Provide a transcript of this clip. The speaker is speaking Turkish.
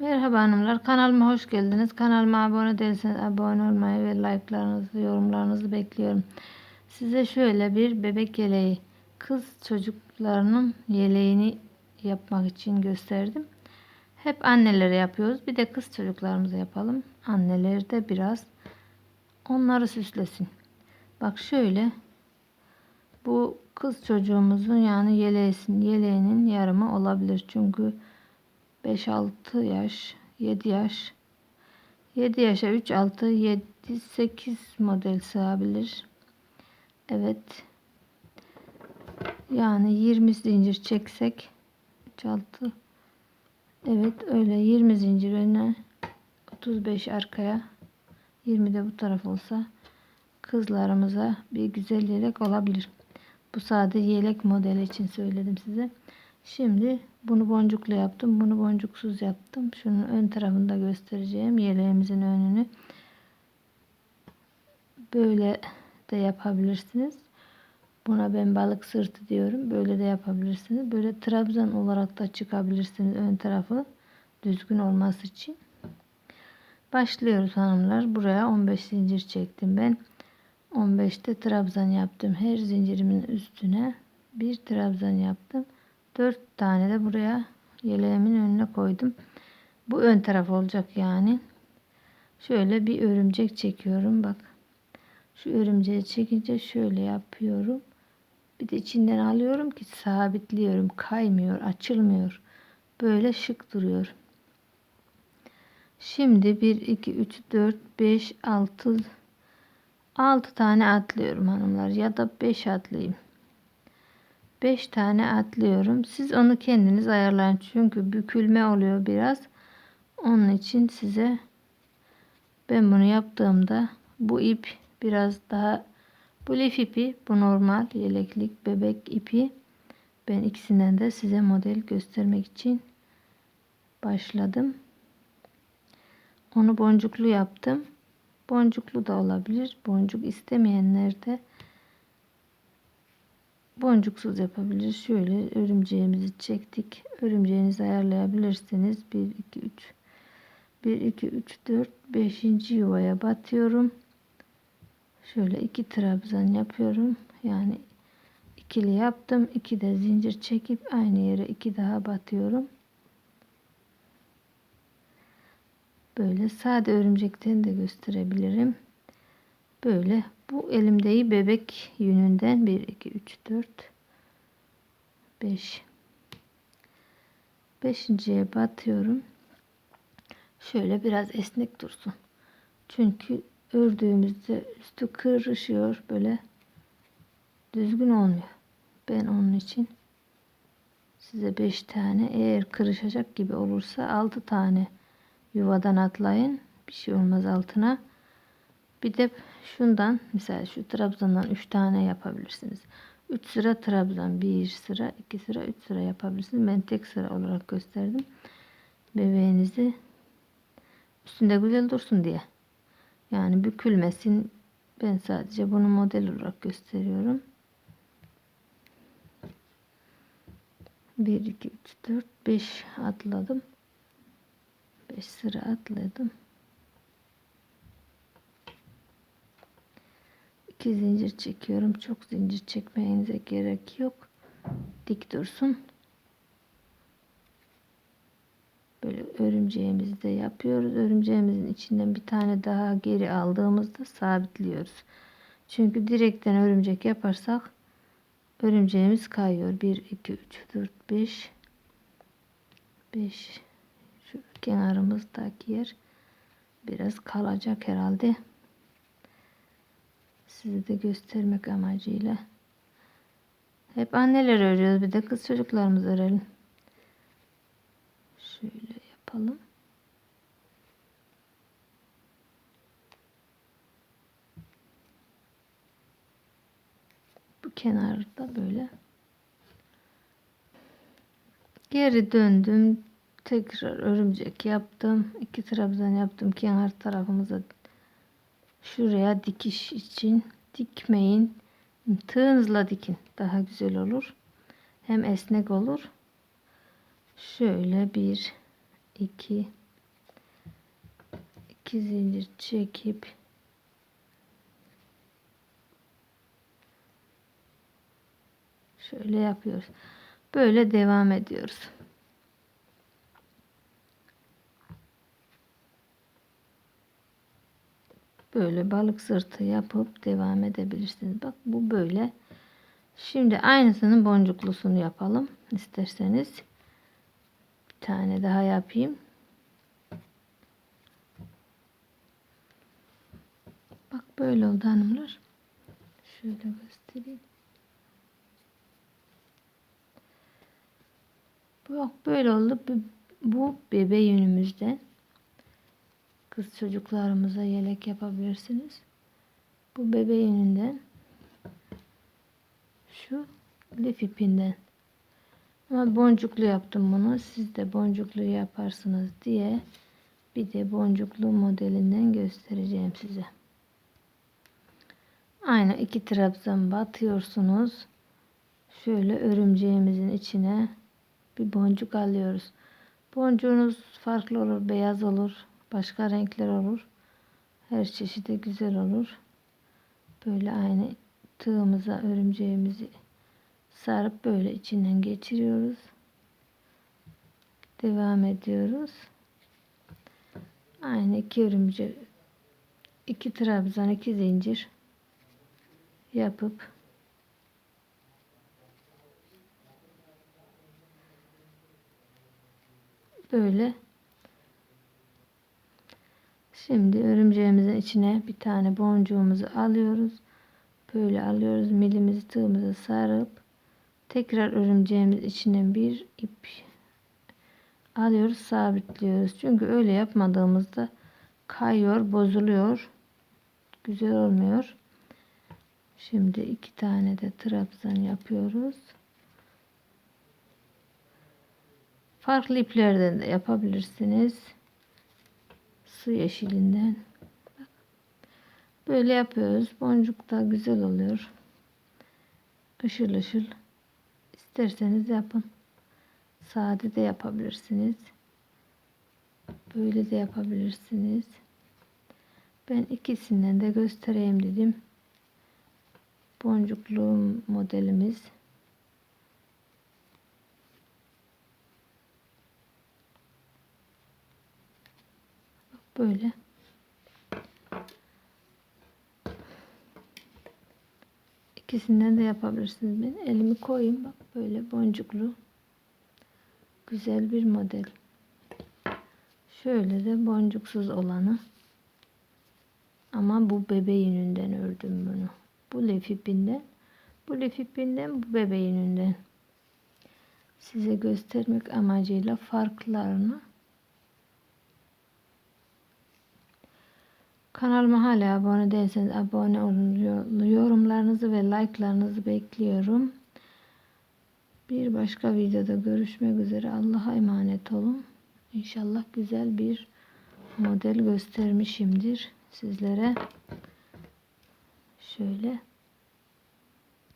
Merhaba hanımlar, kanalıma hoş geldiniz. Kanalıma abone değilseniz abone olmayı ve like'larınızı, yorumlarınızı bekliyorum. Size şöyle bir bebek yeleği, kız çocuklarının yeleğini yapmak için gösterdim. Hep annelere yapıyoruz. Bir de kız çocuklarımıza yapalım. Anneleri de biraz onları süslesin. Bak şöyle bu kız çocuğumuzun yani yeleğinin, yarımı olabilir. Çünkü 5-6 yaş, 7 yaş, 7 yaşa 3, 6, 7, 8 model sığabilir. Evet. Yani 20 zincir çeksek 3, 6 Evet öyle 20 zincir öne 35 arkaya 20 de bu taraf olsa kızlarımıza bir güzel yelek olabilir. Bu sade yelek modeli için söyledim size. Şimdi bunu boncuklu yaptım. Bunu boncuksuz yaptım. Şunun ön tarafında göstereceğim. Yeleğimizin önünü. Böyle de yapabilirsiniz. Buna ben balık sırtı diyorum. Böyle de yapabilirsiniz. Böyle trabzan olarak da çıkabilirsiniz ön tarafı. Düzgün olması için. Başlıyoruz hanımlar. Buraya 15 zincir çektim ben. 15'te trabzan yaptım. Her zincirimin üstüne bir trabzan yaptım. 4 tane de buraya yeleğimin önüne koydum. Bu ön taraf olacak yani. Şöyle bir örümcek çekiyorum. Bak. Şu örümceği çekince şöyle yapıyorum. Bir de içinden alıyorum ki sabitliyorum. Kaymıyor, açılmıyor. Böyle şık duruyor. Şimdi 1, 2, 3, 4, 5, 6, 6 tane atlıyorum hanımlar. Ya da 5 atlayayım. 5 tane atlıyorum. Siz onu kendiniz ayarlayın. Çünkü bükülme oluyor biraz. Onun için size ben bunu yaptığımda bu ip biraz daha bu lif ipi bu normal yeleklik bebek ipi ben ikisinden de size model göstermek için başladım. Onu boncuklu yaptım. Boncuklu da olabilir. Boncuk istemeyenler de boncuksuz yapabilir. Şöyle örümceğimizi çektik. Örümceğinizi ayarlayabilirsiniz. 1 2 3 1 2 3 4 5. yuvaya batıyorum. Şöyle iki trabzan yapıyorum. Yani ikili yaptım. İki de zincir çekip aynı yere iki daha batıyorum. Böyle sade örümcekten de gösterebilirim. Böyle bu elimdeyi bebek yününden 1 2 3 4 5 beşinciye batıyorum. Şöyle biraz esnek dursun. Çünkü ördüğümüzde üstü kırışıyor böyle düzgün olmuyor. Ben onun için size 5 tane eğer kırışacak gibi olursa 6 tane yuvadan atlayın. Bir şey olmaz altına. Bir de şundan mesela şu trabzandan 3 tane yapabilirsiniz. 3 sıra trabzan, 1 sıra, 2 sıra, 3 sıra yapabilirsiniz. Ben tek sıra olarak gösterdim. Bebeğinizi üstünde güzel dursun diye. Yani bükülmesin. Ben sadece bunu model olarak gösteriyorum. 1 2 3 4 5 atladım. 5 sıra atladım. 2 zincir çekiyorum. Çok zincir çekmenize gerek yok. Dik dursun. Böyle örümceğimizi de yapıyoruz. Örümceğimizin içinden bir tane daha geri aldığımızda sabitliyoruz. Çünkü direkten örümcek yaparsak örümceğimiz kayıyor. 1 2 3 4 5 5 şu kenarımızdaki yer biraz kalacak herhalde. Size de göstermek amacıyla. Hep anneler örüyoruz. Bir de kız çocuklarımız örelim. Şöyle yapalım. Bu kenarda böyle. Geri döndüm. Tekrar örümcek yaptım. iki trabzan yaptım. Kenar tarafımıza şuraya dikiş için dikmeyin. Tığınızla dikin. Daha güzel olur. Hem esnek olur. Şöyle bir, iki, iki zincir çekip şöyle yapıyoruz. Böyle devam ediyoruz. Böyle balık sırtı yapıp devam edebilirsiniz. Bak bu böyle. Şimdi aynısının boncuklusunu yapalım isterseniz. Bir tane daha yapayım. Bak böyle oldu hanımlar. Şöyle göstereyim. Bak böyle oldu. Bu, bebe yünümüzden. Kız çocuklarımıza yelek yapabilirsiniz. Bu bebe yününden. Şu lif ipinden. Ama boncuklu yaptım bunu. Siz de boncuklu yaparsınız diye bir de boncuklu modelinden göstereceğim size. Aynı iki trabzan batıyorsunuz. Şöyle örümceğimizin içine bir boncuk alıyoruz. Boncuğunuz farklı olur. Beyaz olur. Başka renkler olur. Her çeşidi güzel olur. Böyle aynı tığımıza örümceğimizi sarıp böyle içinden geçiriyoruz. Devam ediyoruz. Aynı iki örümcek iki trabzan iki zincir yapıp böyle şimdi örümceğimizin içine bir tane boncuğumuzu alıyoruz. Böyle alıyoruz. Milimizi tığımıza sarıp tekrar örümceğimiz içine bir ip alıyoruz sabitliyoruz. Çünkü öyle yapmadığımızda kayıyor bozuluyor. Güzel olmuyor. Şimdi iki tane de trabzan yapıyoruz. Farklı iplerden de yapabilirsiniz. Su yeşilinden. Böyle yapıyoruz. Boncuk da güzel oluyor. Işıl ışıl. İsterseniz yapın. Sade de yapabilirsiniz. Böyle de yapabilirsiniz. Ben ikisinden de göstereyim dedim. Boncuklu modelimiz. Böyle. İkisinden de yapabilirsiniz. Ben elimi koyayım. Bak böyle boncuklu. Güzel bir model. Şöyle de boncuksuz olanı. Ama bu bebe yününden ördüm bunu. Bu lif ipinden. Bu lif ipinden bu bebe yününden. Size göstermek amacıyla farklarını Kanalıma hala abone değilseniz abone olun. Yorumlarınızı ve like'larınızı bekliyorum. Bir başka videoda görüşmek üzere. Allah'a emanet olun. İnşallah güzel bir model göstermişimdir sizlere. Şöyle